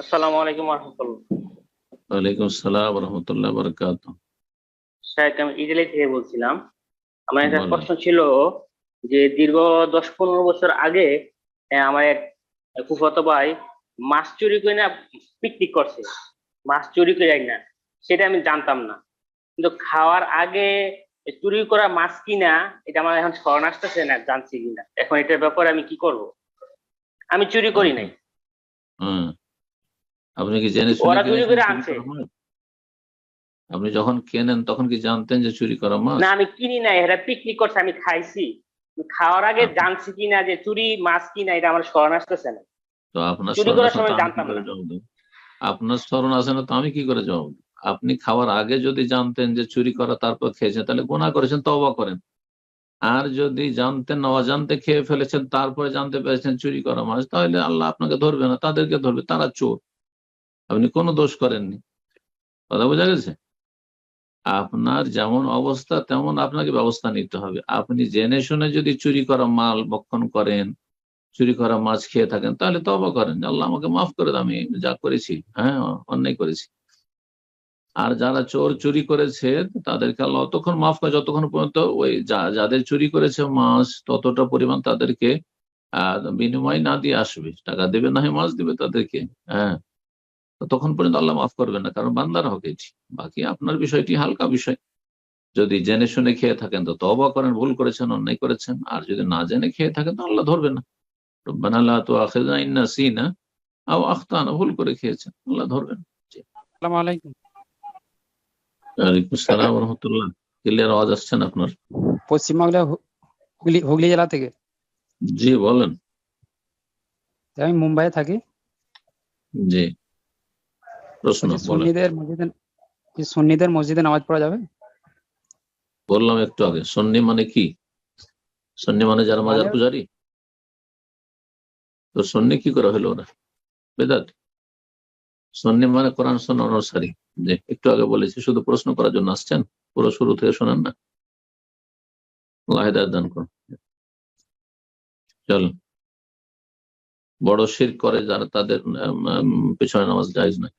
আসসালামু আলাইকুম রহমতুল্লাহ ওয়ালাইকুম আসসালাম রহমতুল্লাহ বরকাত শাহেক আমি ইটালি থেকে বলছিলাম। আমার একটা প্রশ্ন ছিল যে দীর্ঘ দশ পনেরো বছর আগে আমার এক ফুফাতো ভাই মাছ চুরি করে না পিকনিক করছে। মাছ চুরি করে না সেটা আমি জানতাম না। কিন্তু খাওয়ার আগে চুরি করা মাছ কিনা এটা আমার এখন স্মরণ আসতেছে না জানছি কিনা। এখন এটার ব্যাপারে আমি কি করব? আমি চুরি করি নাই। আপনি কি জেনে শুনে? আপনি যখন কেনেন তখন কি জানতেন যে চুরি করা মাছ? না আমি কিনি নাই। এরা পিকনিক করছে আমি খাইছি। খাওয়ার আগে আচ্ছা। জানছি কিনা যে চুরি মাছ কিনা এটা আমার স্মরণ আসতেছে না। তো আপনার চুরি করার সময় জানতাম না। আপনার স্মরণ আছে না তো আমি কি করে জবাব আপনি খাওয়ার আগে যদি জানতেন যে চুরি করা তারপর খেয়েছেন তাহলে গোনা করেছেন তওবা করেন। আর যদি জানতেন না অজান্তে খেয়ে ফেলেছেন তারপরে জানতে পেরেছেন চুরি করা মাছ তাহলে আল্লাহ আপনাকে ধরবে না তাদেরকে ধরবে তারা চোর। আপনি কোনো দোষ করেননি। কথা বোঝা গেছে? আপনার যেমন অবস্থা, তেমন আপনাকে ব্যবস্থা নিতে হবে। আপনি জেনে শুনে যদি চুরি করা মাল বক্ষণ করেন, চুরি করা মাছ খেয়ে থাকেন, তাহলে তবা করেন। আল্লাহ আমাকে মাফ করে আমি যা করেছি হ্যাঁ অন্যায় করেছি। আর যারা চোর চুরি করেছে, তাদেরকে আল্লাহ অতক্ষণ মাফ করে, যতক্ষণ পর্যন্ত ওই যাদের চুরি করেছে মাছ, ততটা পরিমাণ তাদেরকে বিনিময় না দিয়ে আসবে। টাকা দেবে না হয় মাছ দেবে তাদেরকে হ্যাঁ। তো তখন পর্যন্ত আল্লাহ মাফ করবেন না কারণ বান্দার হক এটি। বাকি আপনার বিষয়টি হালকা বিষয়। যদি জেনে শুনে খেয়ে থাকেন তো তবা করেন ভুল করেছেন অন্যায় করেছেন আর যদি না জেনে খেয়ে থাকেন তো আল্লাহ ধরবে না। রব্বানা লা তুআখিযনা ইন নাসিনা আও আখতানা ভুল করে খেয়েছেন আল্লাহ ধরবেন আসসালামু আলাইকুম। ওয়ালাইকুম আসসালাম ওয়া রাহমাতুল্লাহ ক্লিয়ার আওয়াজ আসছেন আপনার? পশ্চিমবাংলা হু- হুগলি হুগলি জেলা থেকে। জি বলেন। আমি মুম্বাইয়ে থাকি। জি। প্রশ্ন সুন্নিদের মসজিদে সুন্নিদের মসজিদে নামাজ পড়া যাবে? বললাম একটু আগে সন্নি মানে কি? সন্নি মানে যারা মাজার পূজারি? তো সন্নি কি করে হলো ওরা? বেদাত? সন্নি মানে কোরআন সন্না অনুসারী। যে একটু আগে বলেছি শুধু প্রশ্ন করার জন্য আসছেন পুরো শুরু থেকে শোনেন না। লাহেদার দান করুন। চল। বড় শির করে যারা তাদের পেছনে নামাজ জায়েজ নয়